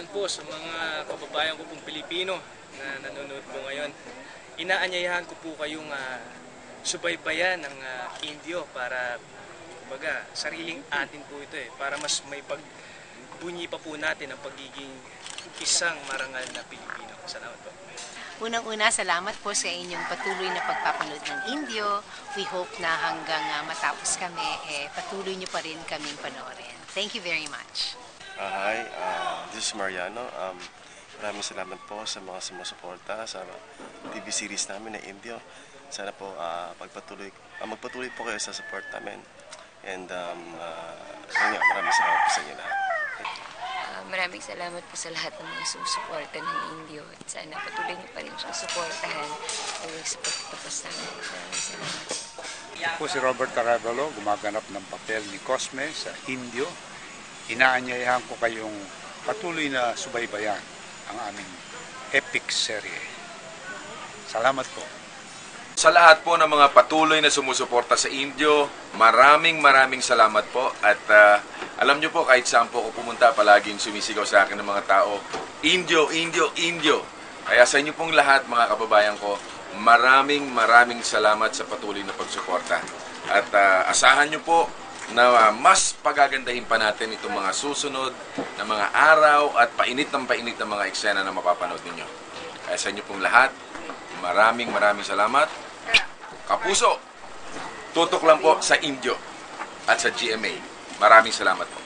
Ayan po sa mga kababayan ko pong Pilipino na nanonood po ngayon. Inaanyayahan ko po kayong ah, subaybayan ng ah, Indio para baga sariling atin po ito eh para mas may pagbunyi pa po natin ang pagiging isang marangal na Pilipino. Salamat po. Unang-una, salamat po sa inyong patuloy na pagpapanood ng Indio. We hope na hanggang ah, matapos kami, eh, patuloy niyo pa rin kaming panoorin. Thank you very much. Uh, hi, uh, this is Mariano. Um, maraming salamat po sa mga sumusuporta sa TV series namin na Indio. Sana po uh, pagpatuloy, uh, magpatuloy po kayo sa support namin. And um, uh, yun nga, maraming salamat po sa inyo lahat. Ah, maraming salamat po sa lahat ng mga sumusuporta ng Indio. At sana patuloy niyo pa rin siyang suportahan hanggang sa pagtatapos namin. Maraming salamat. Ako si Robert Carabalo, gumaganap ng papel ni Cosme sa Indio. Inaanyayahan ko kayong patuloy na subaybayan ang aming epic serye. Salamat po. Sa lahat po ng mga patuloy na sumusuporta sa Indio, maraming maraming salamat po. At ah, alam nyo po, kahit saan po ako pumunta, palaging sumisigaw sa akin ng mga tao, Indio, Indio, Indio. Kaya sa inyo pong lahat, mga kababayan ko, maraming maraming salamat sa patuloy na pagsuporta. At ah, asahan nyo po na mas pagagandahin pa natin itong mga susunod na mga araw at painit ng painit ng mga eksena na mapapanood ninyo. Kaya sa inyo pong lahat, maraming maraming salamat. Kapuso, tutok lang po sa Indio at sa GMA. Maraming salamat po.